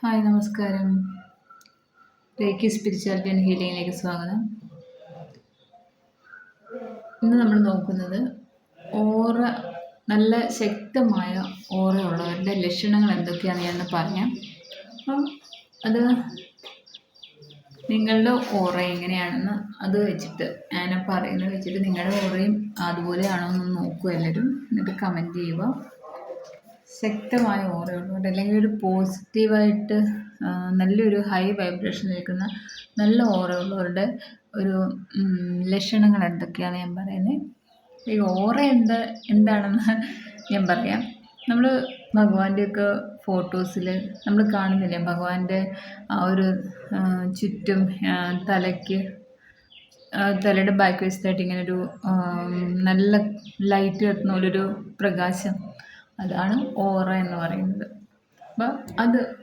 Hi നമസ്കാരം. Reiki spirituality and ഹീലിംഗിലേക്ക് സ്വാഗതം. ഇന്ന് നമ്മൾ നോക്കുന്നത് ഓറ നല്ല ശക്തമായ ഓറയുള്ളവരുടെ ലക്ഷണങ്ങൾ എന്തൊക്കെയാണെന്ന് ഞാൻ പറയാം അപ്പം അത് നിങ്ങളുടെ ഓറ എങ്ങനെയാണെന്ന് അത് വെച്ചിട്ട് ഞാൻ പറയുന്നത് വെച്ചിട്ട് നിങ്ങളുടെ ഓറയും അതുപോലെയാണോ എന്ന് നോക്കുക എല്ലാവരും. എന്നിട്ട് കമന്റ് ചെയ്യുക. ശക്തമായ ഓറയുള്ളവർ അല്ലെങ്കിൽ ഒരു പോസിറ്റീവായിട്ട് നല്ലൊരു ഹൈ വൈബ്രേഷൻ നിൽക്കുന്ന നല്ല ഓറയുള്ളവരുടെ ഒരു ലക്ഷണങ്ങൾ എന്തൊക്കെയാണ് ഞാൻ പറയുന്നത് ഈ ഓറ എന്ത് എന്താണെന്ന് ഞാൻ പറയാം. നമ്മൾ ഭഗവാന്റെയൊക്കെ ഫോട്ടോസിൽ നമ്മൾ കാണുന്നില്ലേ? ഭഗവാന്റെ ആ ഒരു ചുറ്റും തലയ്ക്ക് തലയുടെ ബാക്ക് വശത്തായിട്ട് ഇങ്ങനെ ഒരു നല്ല ലൈറ്റ് കത്തുന്ന പോലൊരു പ്രകാശം അതാണ് ഓറ എന്ന് പറയുന്നത്. അപ്പം അത്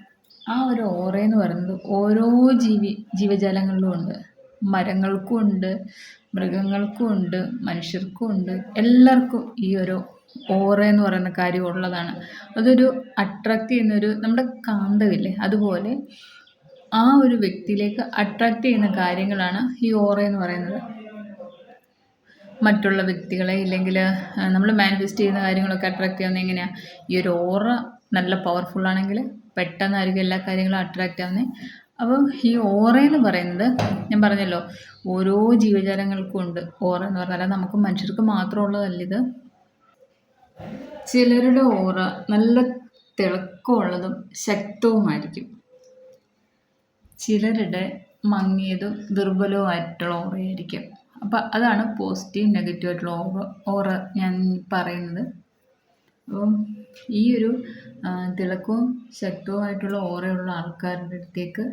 ആ ഒരു ഓറ എന്ന് പറയുന്നത് ഓരോ ജീവി ജീവജാലങ്ങളിലും ഉണ്ട്. മരങ്ങൾക്കും ഉണ്ട് മൃഗങ്ങൾക്കും ഉണ്ട് മനുഷ്യർക്കും ഉണ്ട്. എല്ലാവർക്കും ഈ ഒരു ഓറ എന്ന് പറയുന്ന കാര്യം ഉള്ളതാണ്. അതൊരു അട്രാക്റ്റ് ചെയ്യുന്നൊരു നമ്മുടെ കാന്തവില്ലേ? അതുപോലെ ആ ഒരു വ്യക്തിയിലേക്ക് അട്രാക്റ്റ് ചെയ്യുന്ന കാര്യങ്ങളാണ് ഈ ഓറ എന്ന് പറയുന്നത്. മറ്റുള്ള വ്യക്തികളെ ഇല്ലെങ്കിൽ നമ്മൾ മാനിഫെസ്റ്റ് ചെയ്യുന്ന കാര്യങ്ങളൊക്കെ അട്രാക്റ്റ് ചെയ്യുന്നത് എങ്ങനെയാണ് ഈ ഒരു ഓറ നല്ല പവർഫുൾ ആണെങ്കിൽ പെട്ടെന്നായിരിക്കും എല്ലാ കാര്യങ്ങളും അട്രാക്റ്റ് ആവുന്നത് അപ്പം ഈ ഓറ എന്ന് പറയുന്നത് ഞാൻ പറഞ്ഞല്ലോ ഓരോ ജീവജാലങ്ങൾക്കും ഉണ്ട്. ഓറ എന്ന് പറഞ്ഞാൽ നമുക്ക് മനുഷ്യർക്ക് മാത്രമുള്ളതല്ല ഇത്. ചിലരുടെ ഓറ നല്ല തിളക്കമുള്ളതും ശക്തവുമായിരിക്കും. ചിലരുടെ മങ്ങിയതും ദുർബലവുമായിട്ടുള്ള ഓറയായിരിക്കും അപ്പം അതാണ് പോസിറ്റീവ് നെഗറ്റീവ് ആയിട്ടുള്ള ഓറ ഓറ ഞാൻ പറയുന്നത്. അപ്പം ഈ ഒരു തിളക്കവും ശക്തവുമായിട്ടുള്ള ഓറയുള്ള ആൾക്കാരുടെ അടുത്തേക്ക്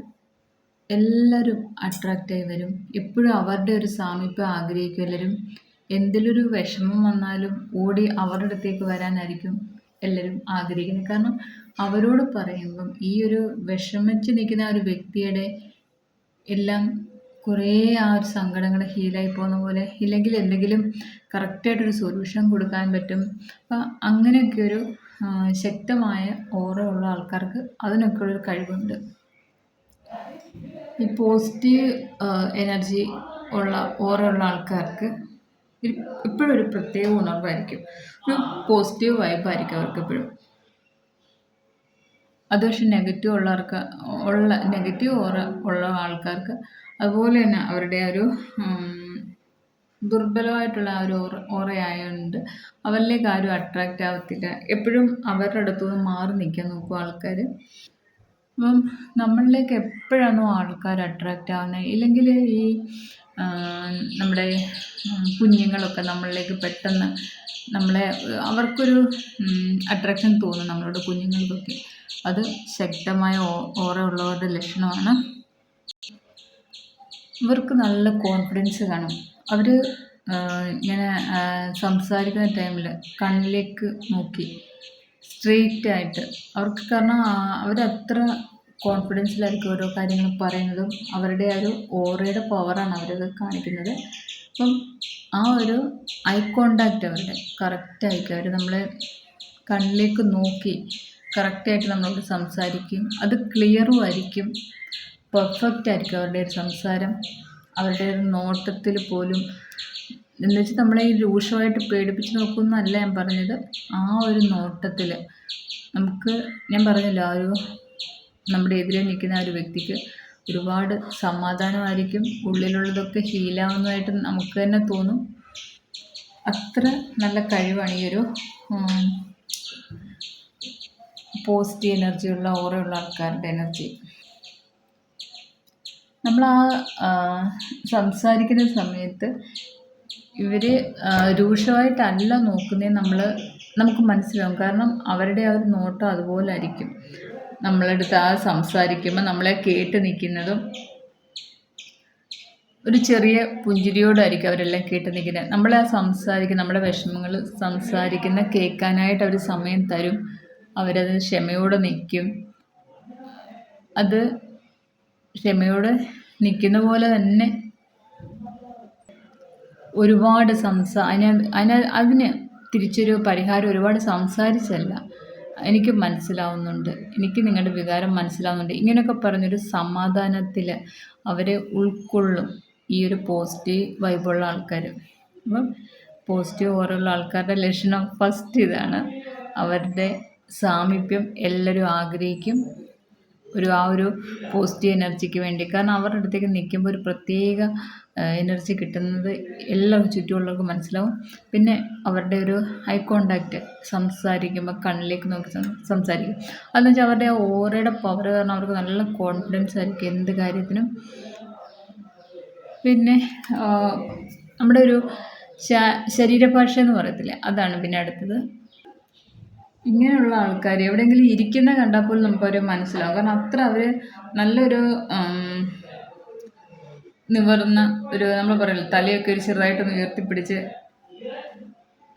എല്ലാവരും അട്രാക്റ്റായി വരും. എപ്പോഴും അവരുടെ ഒരു സാമീപ്യം ആഗ്രഹിക്കും എല്ലാവരും എന്തിലൊരു വിഷമം വന്നാലും ഓടി അവരുടെ അടുത്തേക്ക് വരാനായിരിക്കും എല്ലാവരും ആഗ്രഹിക്കുന്നത്. കാരണം അവരോട് പറയുമ്പം ഈ ഒരു വിഷമിച്ച് നിൽക്കുന്ന ഒരു വ്യക്തിയുടെ എല്ലാം കുറേ ആ ഒരു സങ്കടങ്ങൾ ഹീലായി പോകുന്ന പോലെ ഇല്ലെങ്കിൽ എന്തെങ്കിലും കറക്റ്റായിട്ടൊരു സൊല്യൂഷൻ കൊടുക്കാൻ പറ്റും. അപ്പം അങ്ങനെയൊക്കെ ഒരു ശക്തമായ ഓറ ഉള്ള ആൾക്കാർക്ക് അതിനൊക്കെ ഒരു കഴിവുണ്ട്. ഈ പോസിറ്റീവ് എനർജി ഉള്ള ഓറ ഉള്ള ആൾക്കാർക്ക് എപ്പോഴും ഒരു പ്രത്യേക ഉണർവായിരിക്കും. ഒരു പോസിറ്റീവ് വൈബായിരിക്കും അവർക്ക് എപ്പോഴും. അത് പക്ഷെ നെഗറ്റീവ് ഉള്ളവർക്ക് ഉള്ള നെഗറ്റീവ് ഓറ ഉള്ള ആൾക്കാർക്ക് അതുപോലെ തന്നെ അവരുടെ ഒരു ദുർബലമായിട്ടുള്ള ആ ഒരു ഓറ ഓറയായതുകൊണ്ട് അവരിലേക്ക് ആരും അട്രാക്റ്റ് ആവത്തില്ല. എപ്പോഴും അവരുടെ അടുത്തു നിന്ന് മാറി നിൽക്കാൻ നോക്കും ആൾക്കാർ അപ്പം നമ്മളിലേക്ക് എപ്പോഴാണോ ആൾക്കാർ അട്രാക്റ്റ് ആവുന്നത് ഇല്ലെങ്കിൽ ഈ നമ്മുടെ കുഞ്ഞുങ്ങളൊക്കെ നമ്മളിലേക്ക് പെട്ടെന്ന് നമ്മളെ അവർക്കൊരു അട്രാക്ഷൻ തോന്നും നമ്മളോട് കുഞ്ഞുങ്ങൾക്കൊക്കെ. അത് ശക്തമായ ഓറ ഉള്ളവരുടെ ലക്ഷണമാണ്. ഇവർക്ക് നല്ല കോൺഫിഡൻസ് കാണും അവർ ഇങ്ങനെ സംസാരിക്കുന്ന ടൈമിൽ കണ്ണിലേക്ക് നോക്കി സ്ട്രെയിറ്റ് ആയിട്ട്. അവർക്ക് കാരണം അവരത്ര കോൺഫിഡൻസിലായിരിക്കും ഓരോ കാര്യങ്ങൾ പറയുന്നതും അവരുടെ ആ ഒരു ഓറയുടെ പവറാണ് അവരത് കാണിക്കുന്നത്. അപ്പം ആ ഒരു ഐ കോണ്ടാക്റ്റ് അവരുടെ കറക്റ്റായിരിക്കും അവർ നമ്മളെ കണ്ണിലേക്ക് നോക്കി കറക്റ്റായിട്ട് നമ്മളോട് സംസാരിക്കും. അത് ക്ലിയറും ആയിരിക്കും. പെർഫെക്റ്റ് ആയിരിക്കും അവരുടെ ഒരു സംസാരം. അവരുടെ ഒരു നോട്ടത്തിൽ പോലും എന്ന് വെച്ചാൽ നമ്മളെ ഈ രൂക്ഷമായിട്ട് പേടിപ്പിച്ച് നോക്കുമെന്നല്ല ഞാൻ പറഞ്ഞത്. ആ ഒരു നോട്ടത്തിൽ നമുക്ക് ഞാൻ പറഞ്ഞല്ലോ ആ ഒരു നമ്മുടെ എതിരെ നിൽക്കുന്ന ആ ഒരു വ്യക്തിക്ക് ഒരുപാട് സമാധാനമായിരിക്കും. ഉള്ളിലുള്ളതൊക്കെ ഹീലാവുന്നതായിട്ട് നമുക്ക് തന്നെ തോന്നും. അത്ര നല്ല കഴിവാണ് ഈ ഒരു പോസിറ്റീവ് എനർജിയുള്ള ഓറയുള്ള ആൾക്കാരുടെ എനർജി നമ്മൾ ആ സംസാരിക്കുന്ന സമയത്ത് ഇവർ രൂക്ഷമായിട്ടല്ല നോക്കുന്നത് നമ്മൾ നമുക്ക് മനസ്സിലാവും. കാരണം അവരുടെ ആ ഒരു നോട്ടം അതുപോലെ ആയിരിക്കും. നമ്മളടുത്ത് ആ സംസാരിക്കുമ്പോൾ നമ്മളെ കേട്ട് നിൽക്കുന്നതും ഒരു ചെറിയ പുഞ്ചിരിയോടായിരിക്കും അവരെല്ലാം കേട്ട് നിൽക്കുന്നത്. നമ്മളെ ആ സംസാരിക്കുന്ന നമ്മുടെ വിഷമങ്ങൾ സംസാരിക്കുന്ന കേൾക്കാനായിട്ട് അവർ സമയം തരും. അവരത് ക്ഷമയോടെ നിൽക്കും. അത് ക്ഷമയോടെ നിൽക്കുന്ന പോലെ തന്നെ ഒരുപാട് സംസാ അതിന് അതിന് അതിന് തിരിച്ചൊരു പരിഹാരം ഒരുപാട് സംസാരിച്ചല്ല. എനിക്ക് മനസ്സിലാവുന്നുണ്ട്. എനിക്ക് നിങ്ങളുടെ വികാരം മനസ്സിലാവുന്നുണ്ട്. ഇങ്ങനെയൊക്കെ പറഞ്ഞൊരു സമാധാനത്തിൽ അവരെ ഉൾക്കൊള്ളും ഈ ഒരു പോസിറ്റീവ് വൈബുള്ള ആൾക്കാർ അപ്പം പോസിറ്റീവ് ഓറുള്ള ആൾക്കാരുടെ ലക്ഷണം ഫസ്റ്റ് ഇതാണ്. അവരുടെ സാമീപ്യം എല്ലാവരും ആഗ്രഹിക്കും. ഒരു ആ ഒരു പോസിറ്റീവ് എനർജിക്ക് വേണ്ടി. കാരണം അവരുടെ അടുത്തേക്ക് നിൽക്കുമ്പോൾ ഒരു പ്രത്യേക എനർജി കിട്ടുന്നത് എല്ലാവരും ചുറ്റുമുള്ളവർക്കും മനസ്സിലാവും. പിന്നെ അവരുടെ ഒരു ഐ കോണ്ടാക്റ്റ് സംസാരിക്കുമ്പോൾ കണ്ണിലേക്ക് നോക്കി സംസാരിക്കും. അതെന്ന് വെച്ചാൽ അവരുടെ ആ ഓറയുടെ പവർ കാരണം അവർക്ക് നല്ല കോൺഫിഡൻസ് ആയിരിക്കും എന്ത് കാര്യത്തിനും. പിന്നെ നമ്മുടെ ഒരു ശരീരഭാഷ എന്ന് പറയത്തില്ലേ? അതാണ് പിന്നെ അടുത്തത്. ഇങ്ങനെയുള്ള ആൾക്കാർ എവിടെയെങ്കിലും ഇരിക്കുന്ന കണ്ടാൽ പോലും നമുക്കവരെ മനസ്സിലാവും. കാരണം അത്ര അവർ നല്ലൊരു നിവർന്ന ഒരു നമ്മൾ പറയില്ല തലയൊക്കെ ഒരു ചെറുതായിട്ടൊന്ന് ഉയർത്തിപ്പിടിച്ച്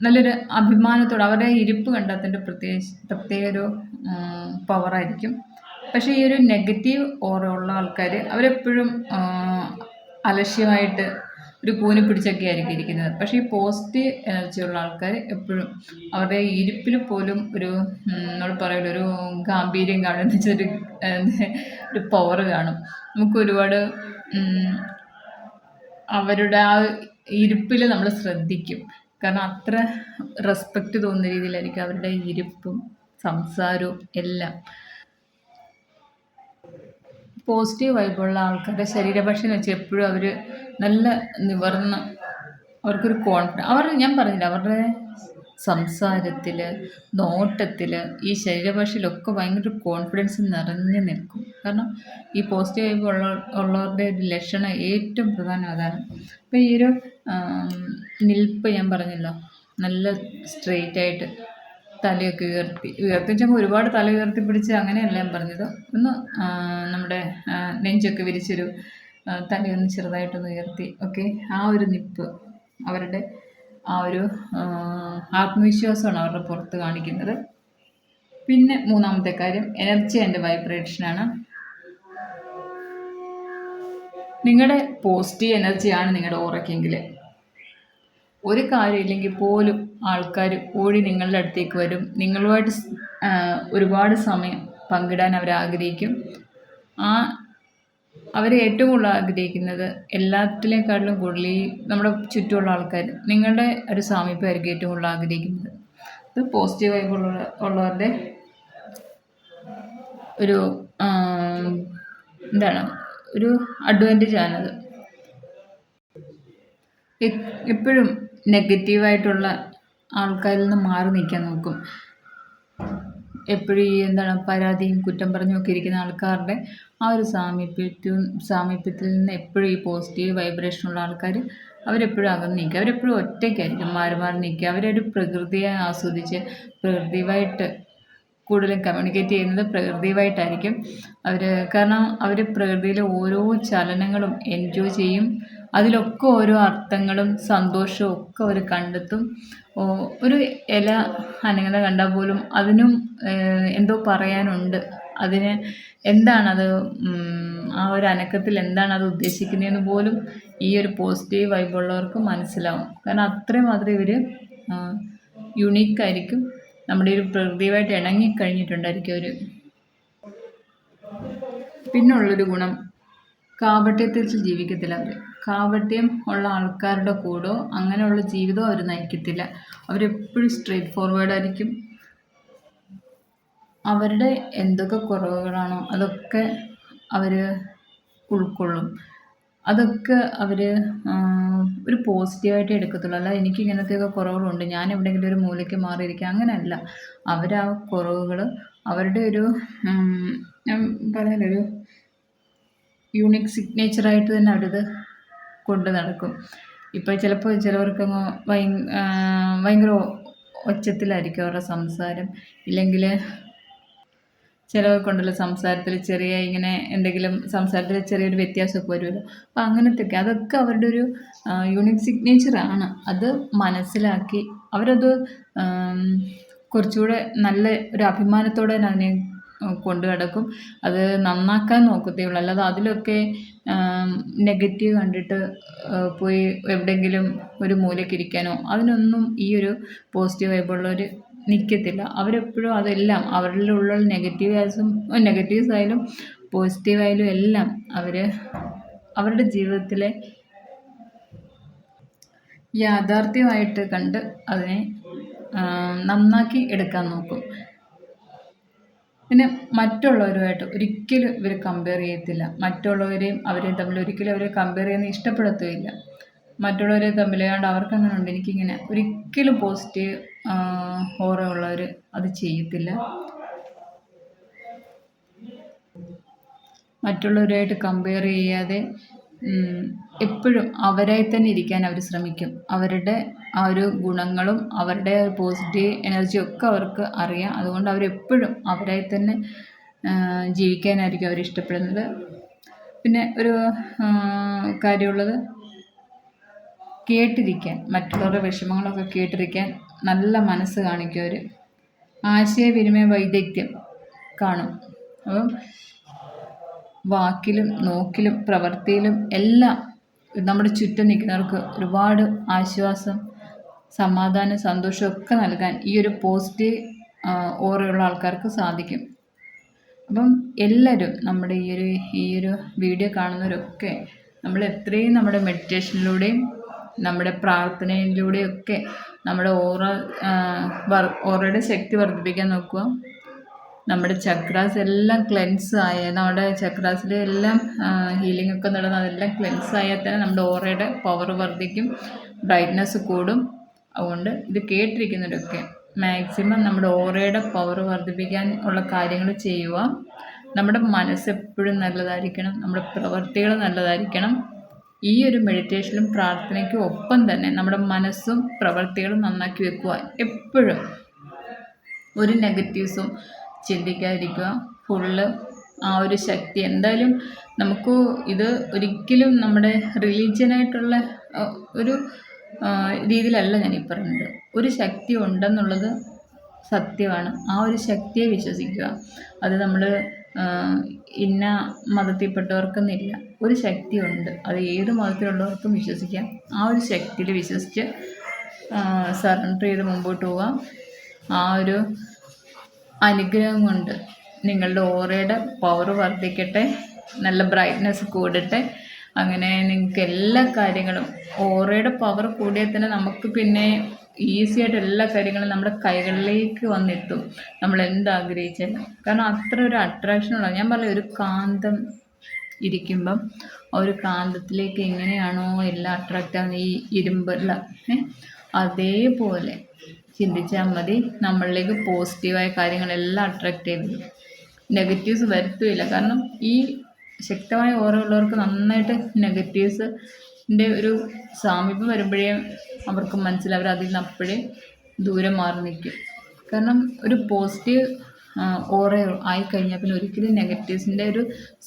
നല്ലൊരു അഭിമാനത്തോടെ അവരുടെ ഇരിപ്പ് കണ്ടതിന്റെ പ്രത്യേക പ്രത്യേക ഒരു പവറായിരിക്കും പക്ഷേ ഈ ഒരു നെഗറ്റീവ് ഓറ ഉള്ള ആൾക്കാർ അവരെപ്പോഴും അലക്ഷ്യമായിട്ട് ഒരു കൂനി പിടിച്ചൊക്കെ ആയിരിക്കും ഇരിക്കുന്നത്. പക്ഷേ ഈ പോസിറ്റീവ് എനർജി ഉള്ള ആൾക്കാർ എപ്പോഴും അവരുടെ ഇരിപ്പിൽ പോലും ഒരു നമ്മൾ പറയുന്ന ഒരു ഗാംഭീര്യം കാണും എന്ന് വെച്ചാൽ ഒരു ഒരു പവർ കാണും. നമുക്ക് ഒരുപാട് അവരുടെ ആ ഇരിപ്പിൽ നമ്മൾ ശ്രദ്ധിക്കും. കാരണം അത്ര റെസ്പെക്റ്റ് തോന്നുന്ന രീതിയിലായിരിക്കും അവരുടെ ഇരിപ്പും സംസാരവും എല്ലാം. പോസിറ്റീവ് വൈബുള്ള ആൾക്കാരുടെ ശരീരഭാഷ എന്ന് വെച്ചാൽ എപ്പോഴും അവർ നല്ല നിവർന്ന് അവർക്കൊരു കോൺഫിഡൻസ് അവർ ഞാൻ പറഞ്ഞില്ല അവരുടെ സംസാരത്തിൽ നോട്ടത്തിൽ ഈ ശരീരഭാഷയിലൊക്കെ ഭയങ്കര കോൺഫിഡൻസ് നിറഞ്ഞു നിൽക്കും. കാരണം ഈ പോസിറ്റീവ് വൈബ് ഉള്ള ഉള്ളവരുടെ ഒരു ലക്ഷണം ഏറ്റവും പ്രധാനം അതാണ്. അപ്പോൾ ഈ ഒരു നിൽപ്പ് ഞാൻ പറഞ്ഞല്ലോ നല്ല സ്ട്രെയിറ്റ് ആയിട്ട് തലയൊക്കെ ഉയർത്തി ഉയർത്തി വെച്ചാൽ ഒരുപാട് തല ഉയർത്തി പിടിച്ച് അങ്ങനെയല്ല ഞാൻ പറഞ്ഞത്. ഒന്ന് നമ്മുടെ നെഞ്ചൊക്കെ വിരിച്ചൊരു തലയൊന്ന് ചെറുതായിട്ടൊന്ന് ഉയർത്തി ഓക്കെ? ആ ഒരു നിപ്പ് അവരുടെ ആ ഒരു ആത്മവിശ്വാസമാണ് അവരുടെ പുറത്ത് കാണിക്കുന്നത്. പിന്നെ മൂന്നാമത്തെ കാര്യം എനർജി ആൻഡ് വൈബ്രേഷനാണ്. നിങ്ങളുടെ പോസിറ്റീവ് എനർജിയാണ് നിങ്ങളുടെ ഓറയ്ക്കെങ്കിൽ ഒരു കാര്യമില്ലെങ്കിൽ പോലും ആൾക്കാർ ഓടി നിങ്ങളുടെ അടുത്തേക്ക് വരും. നിങ്ങളുമായിട്ട് ഒരുപാട് സമയം പങ്കിടാൻ അവർ ആഗ്രഹിക്കും. ആ അവർ ഏറ്റവും കൂടുതൽ ആഗ്രഹിക്കുന്നത് എല്ലാത്തിലേക്കാട്ടിലും കൂടുതൽ ഈ നമ്മുടെ ചുറ്റുമുള്ള ആൾക്കാർ നിങ്ങളുടെ ഒരു സാമീപ്യമായിരിക്കും ഏറ്റവും കൂടുതൽ ആഗ്രഹിക്കുന്നത്. ഇത് പോസിറ്റീവ് വൈബുള്ള ഉള്ളവരുടെ ഒരു എന്താണ് ഒരു അഡ്വാന്റേജ് ആണത്. എപ്പോഴും നെഗറ്റീവായിട്ടുള്ള ആൾക്കാരിൽ നിന്ന് മാറി നിൽക്കാൻ നോക്കും. എപ്പോഴും ഈ എന്താണ് പരാതിയും കുറ്റം പറഞ്ഞുമൊക്കെ ഇരിക്കുന്ന ആൾക്കാരുടെ ആ ഒരു സാമീപ്യത്തിൽ സാമീപ്യത്തിൽ നിന്ന് എപ്പോഴും ഈ പോസിറ്റീവ് വൈബ്രേഷനുള്ള ആൾക്കാർ അവരെപ്പോഴും അകന്ന് നിൽക്കുക അവരെപ്പോഴും ഒറ്റയ്ക്കായിരിക്കും മാറി മാറി നിൽക്കുക. അവരൊരു പ്രകൃതിയെ ആസ്വദിച്ച് പ്രകൃതിയുമായിട്ട് കൂടുതലും കമ്മ്യൂണിക്കേറ്റ് ചെയ്യുന്നത് പ്രകൃതിയുമായിട്ടായിരിക്കും അവർ കാരണം അവർ പ്രകൃതിയിലെ ഓരോ ചലനങ്ങളും എൻജോയ് ചെയ്യും. അതിലൊക്കെ ഓരോ അർത്ഥങ്ങളും സന്തോഷവും ഒക്കെ അവർ കണ്ടെത്തും. ഒരു ഇല അനങ്ങനെ കണ്ടാൽ പോലും അതിനും എന്തോ പറയാനുണ്ട്. അതിന് എന്താണത് ആ ഒരു അനക്കത്തിൽ എന്താണ് അത് ഉദ്ദേശിക്കുന്നതെന്ന് പോലും ഈ ഒരു പോസിറ്റീവ് വൈബുള്ളവർക്ക് മനസ്സിലാവും. കാരണം അത്രയും മാത്രം ഇവർ യുണീക്കായിരിക്കും നമ്മുടെ ഒരു പ്രകൃതിയുമായിട്ട് ഇണങ്ങിക്കഴിഞ്ഞിട്ടുണ്ടായിരിക്കും അവർ പിന്നുള്ളൊരു ഗുണം കാപട്യത്തിൽ ജീവിക്കത്തില്ല അവർ കാപട്യം ഉള്ള ആൾക്കാരുടെ കൂടോ അങ്ങനെയുള്ള ജീവിതം അവർ നയിക്കത്തില്ല. അവരെപ്പോഴും സ്ട്രെയിറ്റ് ഫോർവേഡ് ആയിരിക്കും. അവരുടെ എന്തൊക്കെ കുറവുകളാണോ അതൊക്കെ അവർ ഉൾക്കൊള്ളും. അതൊക്കെ അവർ ഒരു പോസിറ്റീവായിട്ട് എടുക്കത്തുള്ളൂ. അല്ല എനിക്ക് ഇങ്ങനത്തെയൊക്കെ കുറവുകളുണ്ട്. ഞാൻ എവിടെയെങ്കിലും ഒരു മൂലയ്ക്ക് മാറിയിരിക്കുക അങ്ങനെയല്ല. അവരാ കുറവുകൾ അവരുടെ ഒരു ഞാൻ പറയാനൊരു യൂണിക് സിഗ്നേച്ചറായിട്ട് തന്നെ അവരത് കൊണ്ട് നടക്കും. ഇപ്പോൾ ചിലപ്പോൾ ചിലവർക്കങ്ങ് ഭയ ഭയങ്കര ഒച്ചത്തിലായിരിക്കും അവരുടെ സംസാരം. ഇല്ലെങ്കിൽ ചിലവർക്കുണ്ടല്ലോ സംസാരത്തിൽ ചെറിയ ഇങ്ങനെ എന്തെങ്കിലും സംസാരത്തിൽ ചെറിയൊരു വ്യത്യാസമൊക്കെ വരുമല്ലോ. അപ്പോൾ അങ്ങനത്തെയൊക്കെ അതൊക്കെ അവരുടെ ഒരു യൂണിക് സിഗ്നേച്ചറാണ് അത് മനസ്സിലാക്കി അവരത് കുറച്ചുകൂടെ നല്ല ഒരു അഭിമാനത്തോടെ തന്നെ അതിനെ കൊണ്ട് കിടക്കും അത് നന്നാക്കാൻ നോക്കത്തേ ഉള്ളൂ. അല്ലാതെ അതിലൊക്കെ നെഗറ്റീവ് കണ്ടിട്ട് പോയി എവിടെയെങ്കിലും ഒരു മൂലയ്ക്ക് ഇരിക്കാനോ അതിനൊന്നും ഈ ഒരു പോസിറ്റീവ് വൈബുള്ളവർ നിൽക്കത്തില്ല അവരെപ്പോഴും അതെല്ലാം അവരുടെ ഉള്ള ആയാലും നെഗറ്റീവ്സ് ആയാലും പോസിറ്റീവ് ആയാലും എല്ലാം അവർ അവരുടെ ജീവിതത്തിലെ യാഥാർത്ഥ്യമായിട്ട് കണ്ട് അതിനെ നന്നാക്കി എടുക്കാൻ നോക്കും. പിന്നെ മറ്റുള്ളവരുമായിട്ട് ഒരിക്കലും ഇവർ കമ്പയർ ചെയ്യത്തില്ല. മറ്റുള്ളവരെയും അവരെയും തമ്മിൽ ഒരിക്കലും അവരെ കമ്പയർ ചെയ്യുന്ന ഇഷ്ടപ്പെടുത്തുകയില്ല. മറ്റുള്ളവരെ തമ്മിൽ ഏതാണ്ട് അവർക്കങ്ങനെ ഉണ്ട് എനിക്കിങ്ങനെ ഒരിക്കലും പോസിറ്റീവ് ഓറ ഉള്ളവർ അത് ചെയ്യത്തില്ല. മറ്റുള്ളവരുമായിട്ട് കമ്പയർ ചെയ്യാതെ എപ്പോഴും അവരായി തന്നെ ഇരിക്കാൻ അവർ ശ്രമിക്കും. അവരുടെ ആ ഒരു ഗുണങ്ങളും അവരുടെ പോസിറ്റീവ് എനർജിയും ഒക്കെ അവർക്ക് അറിയാം. അതുകൊണ്ട് അവരെപ്പോഴും അവരായി തന്നെ ജീവിക്കാനായിരിക്കും അവർ ഇഷ്ടപ്പെടുന്നത്. പിന്നെ ഒരു കാര്യമുള്ളത് കേട്ടിരിക്കാൻ മറ്റുള്ളവരുടെ വിഷമങ്ങളൊക്കെ കേട്ടിരിക്കാൻ നല്ല മനസ്സ് കാണിക്കും അവർ ആശയവിനിമയ വൈദഗ്ധ്യം കാണും. അപ്പം വാക്കിലും നോക്കിലും പ്രവൃത്തിയിലും എല്ലാം നമ്മുടെ ചുറ്റും നിൽക്കുന്നവർക്ക് ഒരുപാട് ആശ്വാസം സമാധാനം സന്തോഷമൊക്കെ നൽകാൻ ഈ ഒരു പോസിറ്റീവ് ഓറയുള്ള ആൾക്കാർക്ക് സാധിക്കും. അപ്പം എല്ലാവരും നമ്മുടെ ഈ ഒരു ഈ ഒരു വീഡിയോ കാണുന്നവരൊക്കെ നമ്മൾ എത്രയും നമ്മുടെ മെഡിറ്റേഷനിലൂടെയും നമ്മുടെ പ്രാർത്ഥനയിലൂടെയൊക്കെ നമ്മുടെ ഓറ ഓറയുടെ ശക്തി വർദ്ധിപ്പിക്കാൻ നോക്കുക. നമ്മുടെ ചക്രാസ് എല്ലാം ക്ലെൻസ് ആയ നമ്മുടെ ചക്രാസിലെ എല്ലാം ഹീലിംഗ് ഒക്കെ നടന്ന് അതെല്ലാം ക്ലെൻസ് ആയാൽ തന്നെ നമ്മുടെ ഓറയുടെ പവർ വർദ്ധിക്കും ബ്രൈറ്റ്നസ് കൂടും. അതുകൊണ്ട് ഇത് കേട്ടിരിക്കുന്നവരൊക്കെ മാക്സിമം നമ്മുടെ ഓറയുടെ പവർ വർദ്ധിപ്പിക്കാൻ ഉള്ള കാര്യങ്ങൾ ചെയ്യുക. നമ്മുടെ മനസ്സെപ്പോഴും നല്ലതായിരിക്കണം നമ്മുടെ പ്രവൃത്തികൾ നല്ലതായിരിക്കണം. ഈ ഒരു മെഡിറ്റേഷനും പ്രാർത്ഥനയ്ക്കും ഒപ്പം തന്നെ നമ്മുടെ മനസ്സും പ്രവൃത്തികളും നന്നാക്കി വെക്കുക. എപ്പോഴും ഒരു നെഗറ്റീവ്സും ചിന്തിക്കാതിരിക്കുക. ഫുള്ള് ആ ഒരു ശക്തി. എന്തായാലും നമുക്ക് ഇത് ഒരിക്കലും നമ്മുടെ റിലീജിയനായിട്ടുള്ള ഒരു രീതിയിലല്ല ഞാൻ ഈ പറയുന്നത്. ഒരു ശക്തി ഉണ്ടെന്നുള്ളത് സത്യമാണ്. ആ ഒരു ശക്തിയെ വിശ്വസിക്കുക. അത് നമ്മൾ ഇന്ന മതത്തിൽപ്പെട്ടവർക്കെന്നില്ല. ഒരു ശക്തിയുണ്ട് അത് ഏത് മതത്തിലുള്ളവർക്കും വിശ്വസിക്കാം. ആ ഒരു ശക്തിയിൽ വിശ്വസിച്ച് സറണ്ടർ ചെയ്ത് മുമ്പോട്ട് പോവാം ആ ഒരു അനുഗ്രഹം കൊണ്ട് നിങ്ങളുടെ ഓറയുടെ പവർ വർദ്ധിക്കട്ടെ നല്ല ബ്രൈറ്റ്നെസ് കൂടട്ടെ. അങ്ങനെ നിങ്ങൾക്ക് എല്ലാ കാര്യങ്ങളും ഓറയുടെ പവർ കൂടിയാൽ തന്നെ നമുക്ക് പിന്നെ ഈസി ആയിട്ട് എല്ലാ കാര്യങ്ങളും നമ്മുടെ കൈകളിലേക്ക് വന്നെത്തും. നമ്മൾ എന്താഗ്രഹിച്ചാലും. കാരണം അത്ര ഒരു അട്രാക്ഷനുള്ള ഞാൻ പറയാം ഒരു കാന്തം ഇരിക്കുമ്പം ഒരു കാന്തത്തിലേക്ക് എങ്ങനെയാണോ എല്ലാം അട്രാക്റ്റ് ആവുന്നത് ഈ ഇരുമ്പല്ല അതേപോലെ ചിന്തിച്ചാൽ മതി. നമ്മളിലേക്ക് പോസിറ്റീവായ കാര്യങ്ങളെല്ലാം അട്രാക്റ്റ് ചെയ്ത് നെഗറ്റീവ്സ് വരുത്തുകയില്ല. കാരണം ഈ ശക്തമായ ഓരോള്ളവർക്ക് നന്നായിട്ട് നെഗറ്റീവ്സിന്റെ ഒരു സാമീപ്യം വരുമ്പോഴേ അവർക്ക് മനസ്സിലാവും അതിൽ നിന്ന് അപ്പോഴേ ദൂരെ മാറി നിൽക്കും. കാരണം ഒരു പോസിറ്റീവ് ഓറ ആയിക്കഴിഞ്ഞാൽ പിന്നെ ഒരിക്കലും നെഗറ്റീവ്സിന്റെ ഒരു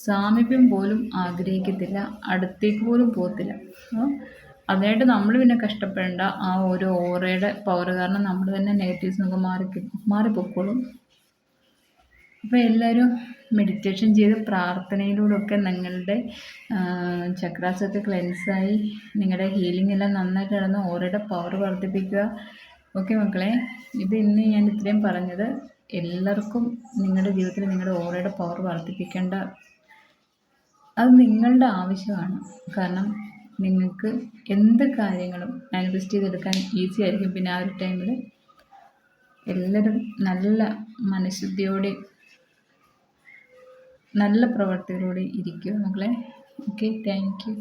സാമീപ്യം പോലും ആഗ്രഹിക്കത്തില്ല. അടുത്തേക്ക് പോലും പോകത്തില്ല. അതിനായിട്ട് നമ്മൾ പിന്നെ കഷ്ടപ്പെടേണ്ട ആ ഒരു ഓറയുടെ പവർ കാരണം നമ്മൾ തന്നെ നെഗറ്റീവ്സ് നമുക്ക് മാറി മാറിപ്പോക്കോളും അപ്പോൾ എല്ലാവരും മെഡിറ്റേഷൻ ചെയ്ത് പ്രാർത്ഥനയിലൂടെയൊക്കെ നിങ്ങളുടെ ചക്രാസൊക്കെ ക്ലെൻസായി നിങ്ങളുടെ ഹീലിംഗ് എല്ലാം നന്നായിട്ട് നടന്ന് ഓറയുടെ പവർ വർദ്ധിപ്പിക്കുക. ഓക്കെ മക്കളെ ഇത് ഇന്ന് ഞാൻ ഇത്രയും പറഞ്ഞത്. എല്ലാവർക്കും നിങ്ങളുടെ ജീവിതത്തിൽ നിങ്ങളുടെ ഓറയുടെ പവർ വർദ്ധിപ്പിക്കേണ്ട അത് നിങ്ങളുടെ ആവശ്യമാണ്. കാരണം നിങ്ങൾക്ക് എന്ത് കാര്യങ്ങളും മാനിഫെസ്റ്റ് ചെയ്തെടുക്കാൻ ഈസി ആയിരിക്കും. പിന്നെ ആ ഒരു ടൈമിൽ എല്ലാവരും നല്ല മനഃശുദ്ധിയോടെ നല്ല പ്രവർത്തികളോടെ ഇരിക്കുക മക്കളെ. Okay thank you